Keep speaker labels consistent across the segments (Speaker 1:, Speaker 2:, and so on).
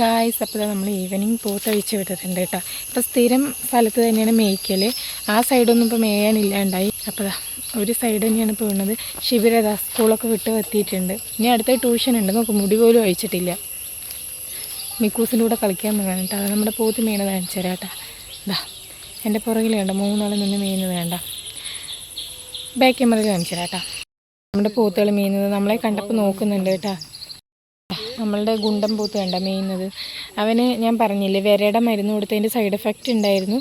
Speaker 1: Guys അപ്പോൾ നമ്മൾ evening പൂത്തഴിച്ച് വിട്ടിട്ടുണ്ട് കേട്ടോ. ഇപ്പോൾ സ്ഥിരം സ്ഥലത്ത് തന്നെയാണ് മേയ്ക്കൽ ആ സൈഡൊന്നും ഇപ്പോൾ മേയാനില്ലാണ്ടായി. അപ്പോൾ ഒരു സൈഡ് തന്നെയാണ് ഇപ്പോൾ വീണത്. ശിവരത സ്കൂളൊക്കെ വിട്ട് എത്തിയിട്ടുണ്ട് ഇനി അടുത്ത ട്യൂഷൻ ഉണ്ട്. നോക്ക് മുടി പോലും അഴിച്ചിട്ടില്ല. മിക്കൂസിന്റെ കൂടെ കളിക്കാൻ വേണം കേട്ടോ. അത് നമ്മുടെ പൂത്ത് മീനെ കാണിച്ചു തരാം കേട്ടോ. ഇതാ എന്റെ പുറകിൽ വേണ്ട മൂന്നാൾ നിന്ന് മീന് വേണ്ട ബാക്ക് ക്യാമറയിൽ കാണിച്ചു തരാം കേട്ടോ. നമ്മുടെ പൂത്തുകൾ മീനുന്നത് നമ്മളെ കണ്ടപ്പോൾ നോക്കുന്നുണ്ട് കേട്ടോ. നമ്മളുടെ ഗുണ്ടം പൂത്ത് കണ്ട മേയുന്നത്. അവന് ഞാൻ പറഞ്ഞില്ലേ വിരയുടെ മരുന്ന് കൊടുത്തതിന്റെ സൈഡ് എഫക്റ്റ് ഉണ്ടായിരുന്നു.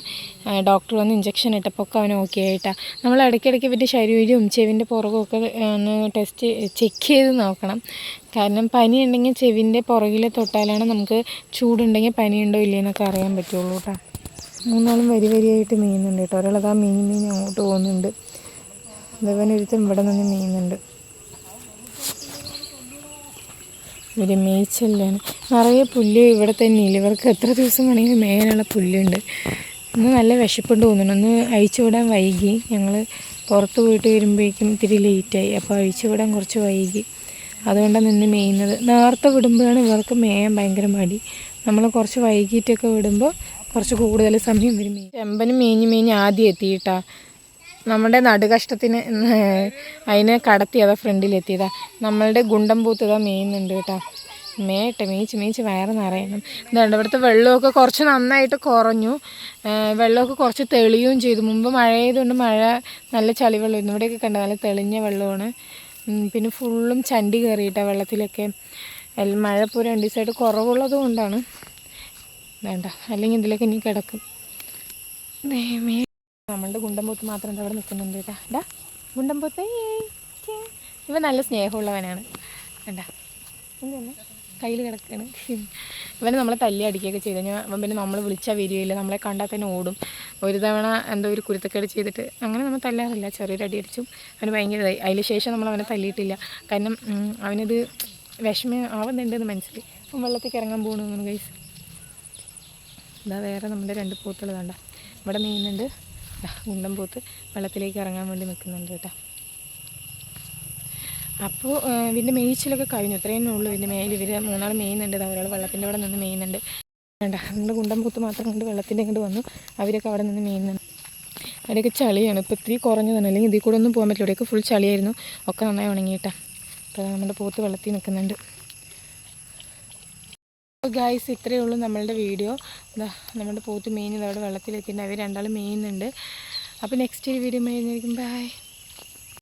Speaker 1: ഡോക്ടർ വന്ന് ഇഞ്ചക്ഷൻ ഇട്ടപ്പോൾ ഒക്കെ അവൻ ഓക്കെ ആയിട്ടാ. നമ്മൾ ഇടയ്ക്കിടയ്ക്ക് ഇവന്റെ ശരീരവും ചെവിന്റെ പുറകുമൊക്കെ ഒന്ന് ടെസ്റ്റ് ചെക്ക് ചെയ്ത് നോക്കണം. കാരണം പനി ഉണ്ടെങ്കിൽ ചെവിന്റെ പുറകിൽ തൊട്ടാലാണ് നമുക്ക് ചൂടുണ്ടെങ്കിൽ പനിയുണ്ടോ ഇല്ലയെന്നൊക്കെ അറിയാൻ പറ്റുള്ളൂ കേട്ടോ. മൂന്നാളും വരി വരിയായിട്ട് മെയ്യുന്നുണ്ട് കേട്ടോ. ഒരാളത് ആ മീൻ മീൻ അങ്ങോട്ട് പോകുന്നുണ്ട്. അതേപോലെ ഒരുത്തും ഇവിടെ നിന്ന് മീനുണ്ട് ഇവർ മേய்ച്ചല്ലാണ് നിറയെ പുല്ല് ഇവിടെ തന്നെ ഇല്ല? ഇവർക്ക് എത്ര ദിവസം വേണമെങ്കിലും മേലുള്ള പുല്ലുണ്ട്. ഇന്ന് നല്ല വിശപ്പുണ്ട് തോന്നുന്നു. ഒന്ന് അഴിച്ചു വിടാൻ വൈകി. ഞങ്ങൾ പുറത്ത് പോയിട്ട് വരുമ്പോഴേക്കും ഇത്തിരി ലേറ്റായി അപ്പോൾ അഴിച്ചു വിടാൻ കുറച്ച് വൈകി. അതുകൊണ്ടാണ് നിന്ന് മേയുന്നത്. നേരത്തെ വിടുമ്പോഴാണ് ഇവർക്ക് മേയാൻ ഭയങ്കര മടി. നമ്മൾ കുറച്ച് വൈകിട്ടൊക്കെ വിടുമ്പോൾ കുറച്ച് കൂടുതൽ സമയം ഇവർ മേയും. ചെമ്പനും മേഞ്ഞ് മേഞ്ഞ് ആദ്യം എത്തിയിട്ടാ. നമ്മുടെ നടുകഷ്ടത്തിന് അതിനെ കടത്തിയതാ ഫ്രണ്ടിലെത്തിയതാ. നമ്മളുടെ ഗുണ്ടം പൂത്തതാ മേയുന്നുണ്ട് കേട്ടോ. മേയട്ടെ മേയിച്ച് മേയിച്ച് വയറ് നിറയണം എന്താണ് ഇവിടുത്തെ വെള്ളമൊക്കെ കുറച്ച് നന്നായിട്ട് കുറഞ്ഞു. വെള്ളമൊക്കെ കുറച്ച് തെളിയുകയും ചെയ്തു. മുമ്പ് മഴ ആയതുകൊണ്ട് മഴ നല്ല ചളിവെള്ളമായിരുന്നു. ഇവിടെയൊക്കെ കണ്ട നല്ല തെളിഞ്ഞ വെള്ളമാണ്. പിന്നെ ഫുള്ളും ചണ്ടി കയറിയിട്ട വെള്ളത്തിലൊക്കെ. മഴ ഇപ്പോൾ രണ്ട് ദിവസമായിട്ട് കുറവുള്ളത് കൊണ്ടാണ്. വേണ്ട അല്ലെങ്കിൽ ഇതിലൊക്കെ ഇനി കിടക്കും. ദൈവമേ. നമ്മളുടെ ഗുണ്ടമ്പൂത്ത് മാത്രം എന്താ അവിടെ നിൽക്കുന്നുണ്ട് കേട്ടാ ഡാ ഗുണ്ടംപൂത്ത്. ഇവ നല്ല സ്നേഹമുള്ളവനാണ്. കണ്ടാ. എന്താണ് കയ്യിൽ കിടക്കാണ്. ഇവന് നമ്മളെ തല്ലി അടിക്കുകയൊക്കെ ചെയ്ത്. കഴിഞ്ഞാൽ അവൻ പിന്നെ നമ്മൾ വിളിച്ചാൽ വരികയില്ല. നമ്മളെ കണ്ടാൽ തന്നെ ഓടും. ഒരു തവണ എന്തോ ഒരു കുരുത്തക്കേട് ചെയ്തിട്ട് അങ്ങനെ നമ്മൾ തല്ലാറില്ല. ചെറിയൊരു അടി അടിച്ചു അവന് ഭയങ്കര ഇതായി. അതിന് ശേഷം നമ്മൾ അവനെ തല്ലിയിട്ടില്ല. കാരണം അവനത് വിഷമം ആവുന്നുണ്ടെന്ന് മനസ്സിൽ വെള്ളത്തേക്ക് ഇറങ്ങാൻ പോകണമെന്ന് ഗൈസ് ഇതാ വേറെ നമ്മുടെ രണ്ട് പൂത്തുകൾ കണ്ട. ഇവിടെ മീനുണ്ട്. ദാ പോത്ത് വെള്ളത്തിലേക്ക് ഇറങ്ങാൻ വേണ്ടി നിൽക്കുന്നുണ്ട് കേട്ടോ. അപ്പോൾ ഇതിന്റെ മേയിച്ചിലൊക്കെ കഴിഞ്ഞു. ഇത്രയും ഉള്ളൂ ഇതിന്റെ മേയിൽ ഇവർ മൂന്നാൾ മേയുന്നുണ്ട്. ഒരാൾ വെള്ളത്തിന്റെ അവിടെ നിന്ന് മേയുന്നുണ്ട്. വേണ്ട നമ്മുടെ ഗുണ്ടം പൂത്ത് മാത്രം കൊണ്ട് വെള്ളത്തിന്റെ ഇങ്ങോട്ട് വന്നു. അവരൊക്കെ അവിടെ നിന്ന് മേയുന്നുണ്ട്. അവിടെയൊക്കെ ചളിയാണ്. ഇപ്പോൾ ഇത്തിരി കുറഞ്ഞു തന്നെ അല്ലെങ്കിൽ ഇതിൽ കൂടെ ഒന്നും പോകാൻ പറ്റില്ല. ഇവിടെയൊക്കെ ഫുൾ ചളിയായിരുന്നു. ഒക്കെ നന്നായി ഉണങ്ങിയിട്ടാണ് അപ്പോൾ നമ്മുടെ പൂത്ത് വെള്ളത്തിൽ നിൽക്കുന്നുണ്ട്. ഗായ്സ് ഇത്രയേ ഉള്ളൂ നമ്മളുടെ വീഡിയോ എന്താ നമ്മുടെ പോത്ത് മെയിൻ അവിടെ വെള്ളത്തിലെത്തിയിട്ടുണ്ട്. അവർ രണ്ടാളും ഉണ്ട്. അപ്പോൾ നെക്സ്റ്റ് ഒരു വീഡിയോ മെയ്യുന്നതായിരിക്കും ബൈ